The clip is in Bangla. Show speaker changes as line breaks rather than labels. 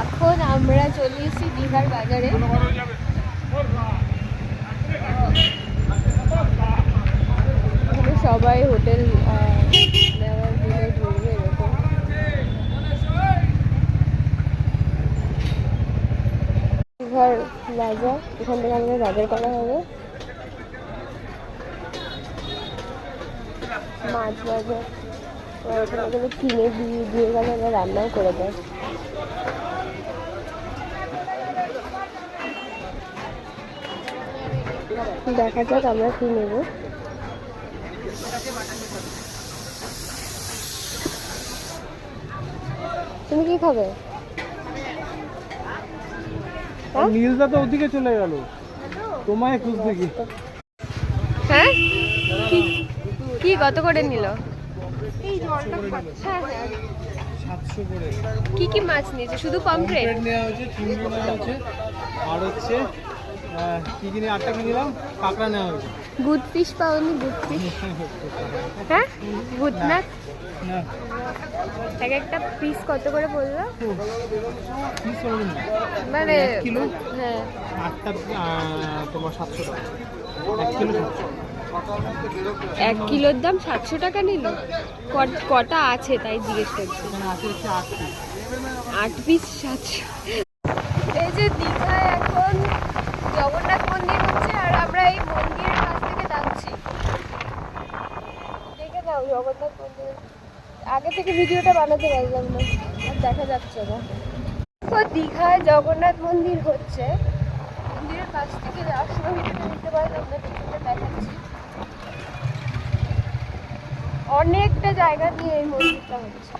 এখন আমরা চলে এসেছি দীঘার বাজারে। সবাই হোটেল নেওয়ার ঘুরবে এরকম। দীঘার বাজার, এখান থেকে আমাদের বাজার করা হবে। মাছ বাজার। কিনে দিয়ে দিয়ে গেলে ওরা রান্নাও করে দেয় দেখা যাক আমরা কি নেব। তুমি কি খাবে?
নীলদা তো ওদিকে চলে গেল। তোমায় খুঁজতে কি
হ্যাঁ? কি কি কত করে নিল? হ্যাঁ হ্যাঁ কি কি মাছ নিয়েছে? শুধু পমফ্রেট?
নেওয়া হয়েছে চিংড়ি নেওয়া হয়েছে আর হচ্ছে আহ, কি কিনে আটটা নিলাম কাঁকড়া নেওয়া হয়েছে।
গুড ফিশ পাওনি গুড ফিশ। হ্যাঁ? না এক একটা পিস কত করে বলল?
কি
মানে
কিলো?
হ্যাঁ।
আটটা তোমার সাতশো টাকা। এক কিলো
এক কিলোর দাম সাতশো টাকা নিল। কটা আছে তাই জিজ্ঞেস করছি।
আট পিস
সাতশো। এই যে দীঘায় এখন, জগন্নাথ মন্দির হচ্ছে আর আমরা এই মন্দিরের কাছ থেকে যাচ্ছি দেখে নাও জগন্নাথ মন্দির। আগে থেকে ভিডিওটা বানাতে পারলাম না, আর দেখা যাচ্ছে না। তো দীঘায় জগন্নাথ মন্দির হচ্ছে। মন্দিরের কাছ থেকে যাওয়ার ভিডিওটা নিতে পারলাম না অনেকটা জায়গা নিয়ে এই মন্দিরটা হচ্ছে